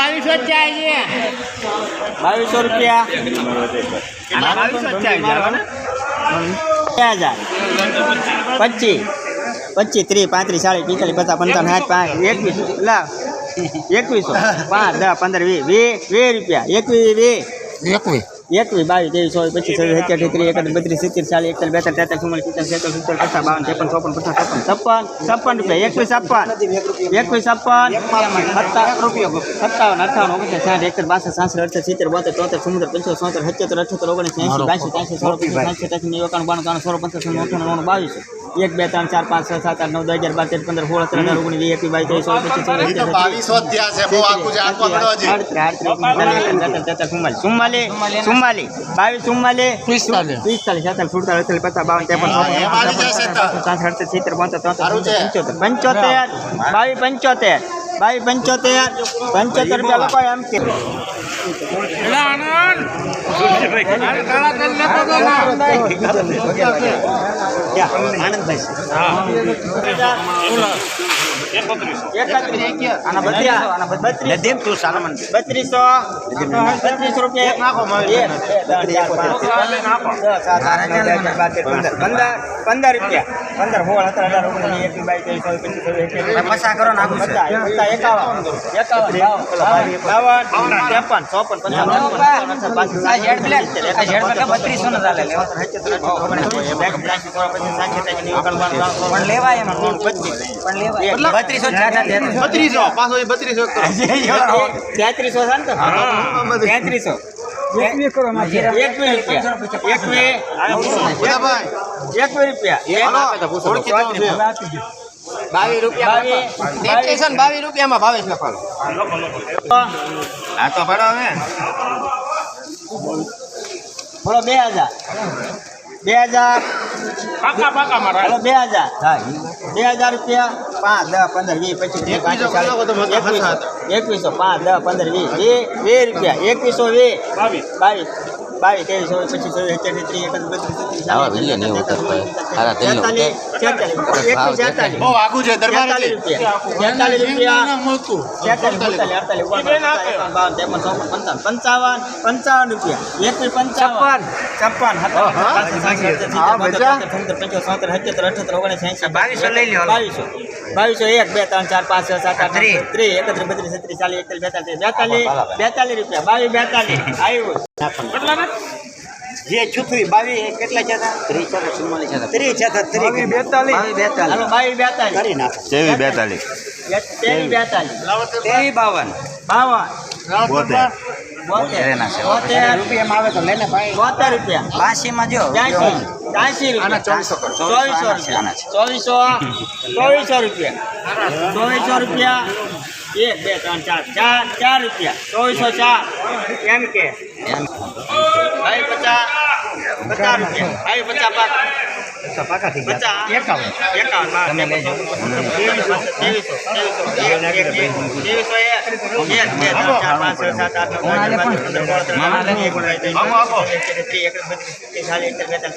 બાવીસો જ જાય છે. બાવીસો રૂપિયા. બાવીસો જ હજાર. પચીસ. પચીસ ત્રીસ પાંત્રીસ ચાલીસ પિસ્તાલીસ પચાસ પંચાવન સાઠ પાંચ એકવીસ. લા એકવીસો. પાંચ દસ પંદર વીસ. વીસ વીસ રૂપિયા. એકવીસ વીસ. એકવીસ. એકવીસ બાવીસ ત્રેવીસ ચોવીસ પચીસ છવ્વીસ સત્યાવીસ ત્રીસ એકત્રીસ બત્રીસ સિત્તેર ચાલીસ એકતાલીસ બેતાલીસ તેતાલીસ ચુમ્માલીસ પિસ્તાલીસ છેતાલીસ સિત્તેર પચાસ બાવન ત્રેપન ચોપન પચાસ છપ્પન છપ્પન છપ્પન રૂપિયા એકવીસ છપ્પન એકવીસ છપ્પન રૂપિયા સત્તાવન અઠાવન ઓગણસાઠ સાઠ એકસઠ બાસઠ સાસઠ અડસઠ સિત્તેર બોતેર તોતેર ચુમ્મોતેર પંચોતેર સોતેર સત્યોતેર અઠ્યોતેર ઓગણીસ એંસી બાસી ત્યાંસી સોળ પંચાસ સાઠ સત્યાસી નેવું એકાણું બાણું ત્રણ સોળ પંચાસ અઠાણું નવ્વાણું બાવીસ એક બે ત્રણ ચાર પાંચ છ સાત આઠ નવ દસ અગિયાર બાર તેર પંદર સોળ સત્તર અઢાર ઓગણીસ વીસ એકવીસ બાવીસ ત્રેવીસ ચોવીસ પચીસ છવ્વીસ સત્યાવીસ અઠ્યાવીસ, બાવીસો જ થયા છે બહુ આખું છે આખો પડો હજી ચુમ્માલી ચુમ્માલી બાવીસ ચુમ્માલી પિસ્તાલીસ. પિસ્તાલીસ છેતાલીસ સુડતાલીસ અડતાલીસ પચાસ બાવન ત્રેપન ચોપન એમ આવી જશે તો. સાઠ અડસઠ સિત્તેર બોતેર તોતેર સારું છે. પંચોતેર પંચોતેર બાવીસ પંચોતેર બાવીસ પંચોતેર પંચોતેર રૂપિયા લોકો એમ કે આનંદભાઈ બત્રીસો રૂપિયા એક, પંદર રૂપિયા પંદર અઢાર ઓગણીસ ત્રેવીસ ચોવીસ પચીસ કરો ને એકાવન એકાવન બાવન બાવન ત્રેપન ચોપન પંચાવન છપ્પન, અઠાવન, પાસઠ, સાઠ, સિત્તેર, એકાસી, બત્રીસો ને ચાલે પણ લેવાય એમાં પણ લેવાય બત્રીસો બત્રીસો પાછો એ બત્રીસો કરો. તેત્રીસો છે ને તો? તેત્રીસો એકવીસ રૂપિયા. એકવીસ બુધાભાઈ, રૂપિયા. બાવીસ રૂપિયા ને બાવીસ. રૂપિયામાં ભાવેશ લખવાનો. આ તો પડો હવે. બોલો બે હજાર. બે હજાર. મારા. બે હજાર. બે હજાર રૂપિયા. પાંચ દસ પંદર વીસ પચીસ એકવીસો એકવીસો. પાંચ દસ પંદર વીસ વીસ વીસ રૂપિયા. એકવીસો વીસ. બાવીસ. બાવીસ ત્રેવીસ ચોવીસ પચીસ ત્રીસ એકત્રીસ બત્રીસ આવા વિલિયન એવું કરતા સારા તેલ બહુ આઘું છે દરબાર તેતાલીસ રૂપિયા. તેતાલીસ રૂપિયા. તેતાલીસ અડતાલીસ અડતાલીસ ઓગણપચાસ, એકાવન, બાવન ત્રેપન ચોપન પંચાવન પંચાવન પંચાવન રૂપિયા. એકવીસ પંચાવન. છપ્પન. બાવીસો બાવીસો. બાવીસો એક બે ત્રણ ચાર પાંચ છ સાત આઠ ત્રીસ એકત્રીસ બત્રીસ છત્રીસ ચાલીસ એકતાલીસ બેતાલીસ બેતાલીસ બેતાલીસ રૂપિયા બાવીસ બેતાલીસ. આવ્યું જે છુથું બાવીસ કેટલા છે ત્રીસ ત્રીસ છે ત્રીસ. બેતાલીસ. બેતાલીસ. બાવી બેતાલીસ. કરી નાખો. જેવી બેતાલીસ. તેવી બેતાલીસ. તેવી બાવન. બાવન. બોતેર. બોતેર રૂપિયામાં આવે તો લઈને બોતેર રૂપિયા. બાસીમાં જો ત્યાંસી ત્યાંસી ચોવીસો રૂપિયા. ચોવીસો. ચોવીસો રૂપિયા. ચોવીસો રૂપિયા. એક બે ત્રણ ચાર. ચાર ચાર રૂપિયા. ચોવીસો ચાર. એમ કે. ભાઈ પચાસ પચાસ રૂપિયા. ભાઈ પચાસ એકાવન એકાવન ત્રેવીસો ત્રેવીસો એક, ત્રેવીસો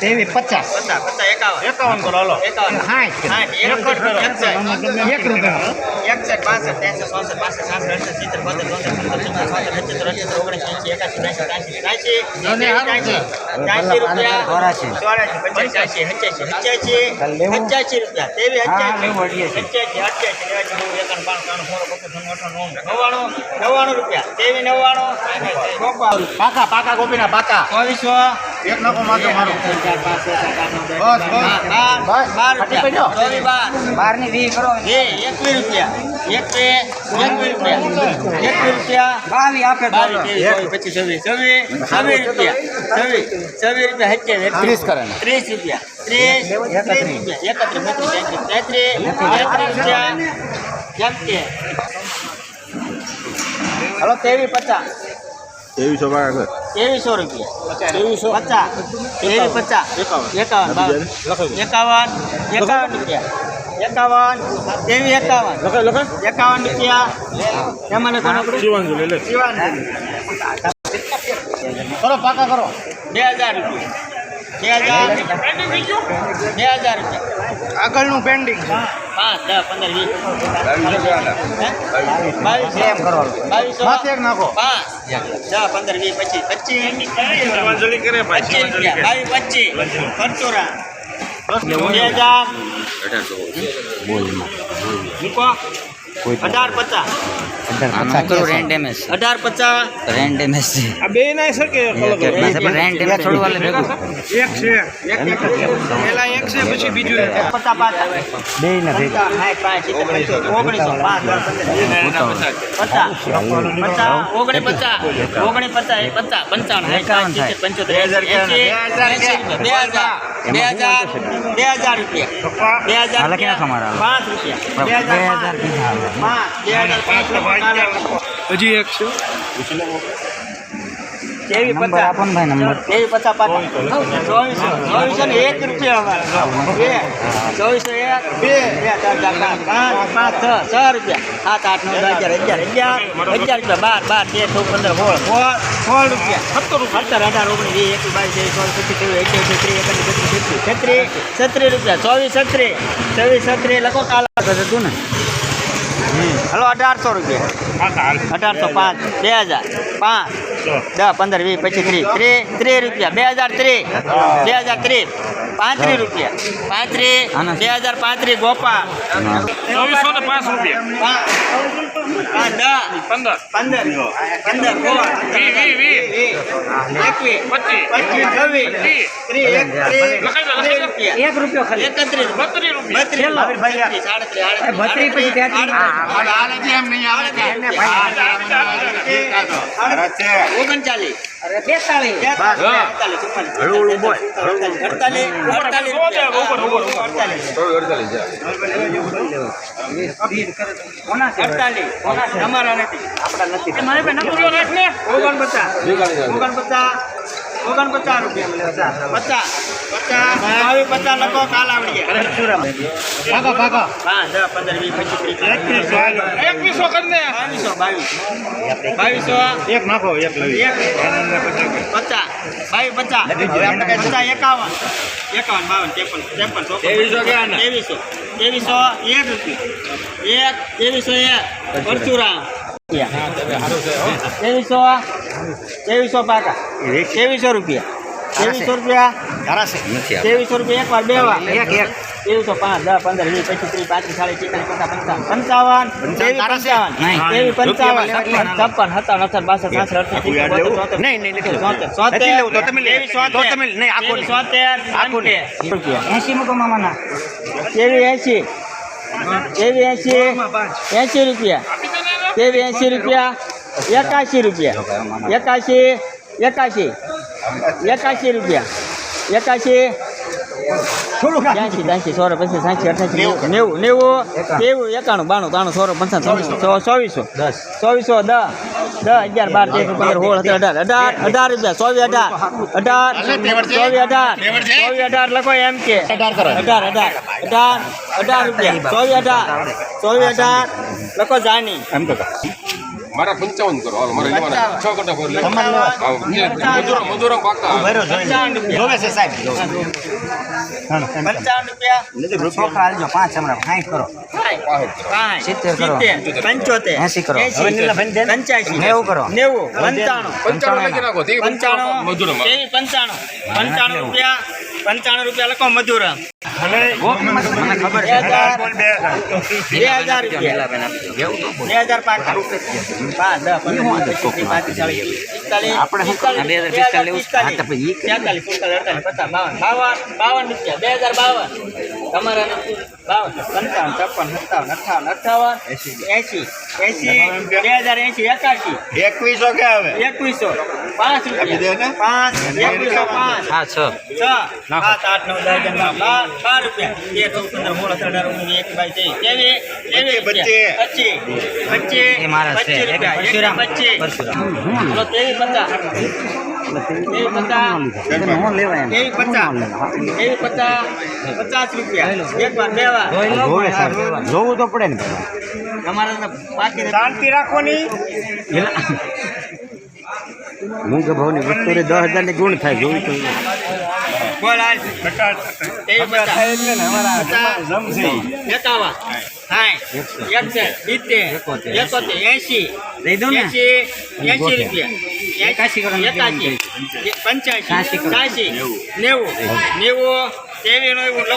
ત્રીસ પચાસ એકાવન કરો હાલો રૂપિયા એકસઠ બાસઠ ત્રેસઠ ચોસઠ બાસઠ સાસઠ અડસઠ સિત્તેર બોતેર પંદર અઠ્યોતેર ઓગણીસ એંસી એકાસી બ્યાસી રૂપિયા ચોરાસી પંચ્યાસી બાવન ત્રાણું સોળ બસો ત્રણ અઠાણું નવ્વાણું નવ્વાણું રૂપિયા. તેવી નવ્વાણું. પાકા પાકા ગોપીના પાકા. ચોવીસો. એક નાખો માથે મારો. બસ, બસ. બાર બાર. બારની વી કરો. એ એકવીસ રૂપિયા. એકવીસ એકવીસ રૂપિયા. એકવીસ રૂપિયા. બાવી આપે પચીસ છવ્વીસ. છવ્વીસ છવ્વીસ રૂપિયા. છવ્વીસ છવ્વીસ રૂપિયા સત્યાવીસ ત્રીસ કરે ત્રીસ રૂપિયા. ત્રીસ રૂપિયા. એકત્રીસ બત્રીસ તેત્રીસ રૂપિયા. કેમ કે? હલો તેવી પચાસ. ત્રેવીસો પાકા ત્રેવીસો રૂપિયા. ત્રેવીસો. પચાસ. ત્રેવીસ પચાસ. એકાવન. એકાવન એકાવન એકાવન રૂપિયા. એકાવન ત્રેવીસ એકાવન. એકાવન રૂપિયા. એમાં કોનો કરો પાકા કરો. બે હજાર રૂપિયા. બે હજાર બે હજાર રૂપિયા. આગળનું પેન્ડિંગ પાંચ દસ પંદર વીસ? બાવીસ એમ કરવાનું. બાવીસો માથે એક નાખો. પાંચ દસ પંદર વીસ પચીસ પચીસ. પચીસ બાવીસ પચીસ. પરચુરા બે હજાર. મૂકો. અઢાર પચાસ રેન્ટ ડેમેજ અઢાર પચાસ રેન્ટ ડેમેજ છે આ બે ના શકે રેન્ટ ડેમેજ થોડું વાલે ભેગું એક છે પેલા એક છે પછી બીજું એક પચાસ પાંચ બે ના ભેગા સાઠ પાંચ સિત્તેર પંચોતેર ઓગણીસો પાંચ દસ પંદર પચાસ પચાસ ઓગણી પચાસ ઓગણી પચાસ એક પચાસ પંચાણું સાઠ પાંચ સિત્તેર પંચોતેર એંસી એંસી એંસી બે હજાર બે હજાર બે હજાર રૂપિયા બે હજાર હાલે ક્યાં રૂપિયા તમારા? પાંચ રૂપિયા બે હજાર હજી એક છે. કેવી પચાસ. આપો ભાઈ નંબર. કેવી પચાસ પાંચ ચોવીસો ચોવીસો. ને એક રૂપિયા અમારે. બે. ચોવીસો એક. બે. બે ત્રણ ચાર પાંચ. પાંચ પાંચ છ. છ રૂપિયા. સાત આઠ નવ દસ અગિયાર અગિયાર અગિયાર. અગિયાર રૂપિયા. બાર બાર તેર ચૌદ પંદર સોળ. સોળ સોળ રૂપિયા. સત્તર સત્તર અઢાર ઓગણીસ વીસ એકવીસ બાવીસ ત્રેવીસ ચોવીસ પચીસ ત્રેવીસ એકત્રીસ બત્રીસ છત્રીસ છત્રીસ રૂપિયા. ચોવીસ છત્રીસ. ચોવીસ છત્રીસ. લખો કાલા. હતું ને. હલો અઢારસો રૂપિયા. અઢારસો પાંચ. બે હજાર. પાંચ. દસ પંદર વીસ પચીસ ત્રીસ. ત્રીસ ત્રીસ રૂપિયા. બે હજાર ત્રીસ. બે હજાર ત્રીસ. પાંત્રીસ રૂપિયા. પાંત્રીસ બે હજાર પાંત્રીસ ગોપા ચોવીસો ને પાંચ રૂપિયા. પંદર. પંદર. પંદર એક. રૂપિયા ખાલી. એકત્રીસ બત્રીસ રૂપિયા. પછી. ઓગણચાલીસ. બેતાલીસ. અડતાલીસ ચુમ્માલીસ. અડતાલીસ અડતાલીસ નથી. આપણા નથી. મારે ઓગણપચાસ. ઓગણપચાસ. ઓગણપચાસ રૂપિયા પચાસ પચાસ. પચાસ લખો કાલ આવડીએ ભાગો ભાગો હા દસ પંદર વીસ પચીસ ત્રીસ બાવીસો એક પચાસ બાવીસ પચાસ એકાવન એકાવન બાવન ત્રેપન ત્રેપન ત્રેવીસો ત્રેવીસો ત્રેવીસો એક રૂપિયા એક ત્રેવીસો એક પરચુરામ ત્રેવીસો ત્રેવીસો પાકા ત્રેવીસો રૂપિયા ત્રેવીસો રૂપિયા. ત્રેવીસો રૂપિયા એક વાર બે વાર. એક એક. ત્રેવીસો પાંચ દસ પંદર વીસ પચીસ ત્રીસ પાંત્રીસ ચાલીસ પિસ્તાલીસ પચાસ પંચાવન. પંચાવન. ત્રેવીસ પંચાવન. નહીં. ત્રેવીસ પંચાવન છપ્પન સત્તાવન અઠાર બાસઠ ત્રાસઠ અડસઠ નહીં, નહીં, સોતેર નથી લેવું, તો તમે લઈ- ત્રેવીસ સોતેર તો તમે નહીં, આખું નહીં. સોતેર રૂપિયા એસી મૂકો મામાના. તેવી એસી તેવી એસી એસી રૂપિયા. તેવી એસી રૂપિયા. એકાશી રૂપિયા. એકાશી. એકાશી. એકાશી રૂપિયા. એકાશી. ત્યાંસી ત્યાંસી સો પચીસ સાઠી અઠાસી નેવું. નેવું નેવું એકાણું. બાણું ત્રાણું સોરો પંચાણું ચોવીસો. ચોવીસો ચોવીસો દસ. દસ. અગિયાર બાર તેર પંદર સોળ સત્તર અઢાર અઢાર અઢાર રૂપિયા ચોવીસ અઢાર. અઢાર ચોવીસ અઢાર. ચોવીસ અઢાર લખો એમ કે. અઢાર અઢાર અઢાર અઢાર રૂપિયા. ચોવીસ અઢાર. ચોવીસ અઢાર. લખો જાની. મારા પંચાવન કરો. હાલો મારે લેવાના છ કટા ભર મજૂરો મજૂરો પાકા. રૂપિયા. જોવે છે સાહેબ પંચાવન રૂપિયા. છોકરા હાલજો પાંચ હમણાં. સાઠ કરો. સિત્તેર કરો. પંચોતેર. એંસી કરો. પંચ્યાસી. નેવું કરો. નેવું. પંચાણું. પંચાણું લખી નાખો. પંચાણું. મજૂરોમાં. પંચાણું. પંચાણું રૂપિયા. પંચાણું રૂપિયા લખો મજૂર. તમારા નથી બાવન પંચાવન છપ્પન સત્તાવન અઠાવન અઠાવન એસી એસી બે હજાર એસી એકાશી. એકવીસો કે આવે એકવીસો. પાંચ રૂપિયા. પાંચ એકવીસો પાંચ હા છ. છ સાત આઠ નવ દસ અગિયાર બાર રૂપિયા. તેર ચૌદ પંદર સોળ અઢાર ઓગણીસ એક બાવીસ ત્રેવીસ ત્રેવીસ ત્રેવીસ રૂપિયા. પચીસ. પચીસ. એ મારા છે. પચીસ એક રૂપિયા. એક પરશુરામ. પરશુરામ. પચાસ? પચાસ? હું પચાસ? પચાસ? પચાસ રૂપિયા. બે વાર. જોવે તો પડે ને શાંતિ રાખવાની મૂંગ ભાવની વસ્તુ દસ હજારની ગુણ થાય જોવું તો બોલ સાઠ એકસઠ સિત્તેર એકોતેર. દઈ દઉં ને? એંશી એંશી રૂપિયા. એકાશી કરો પંચ્યાસી સાસી નેવું. નેવું. તેવી નો એવું લખો.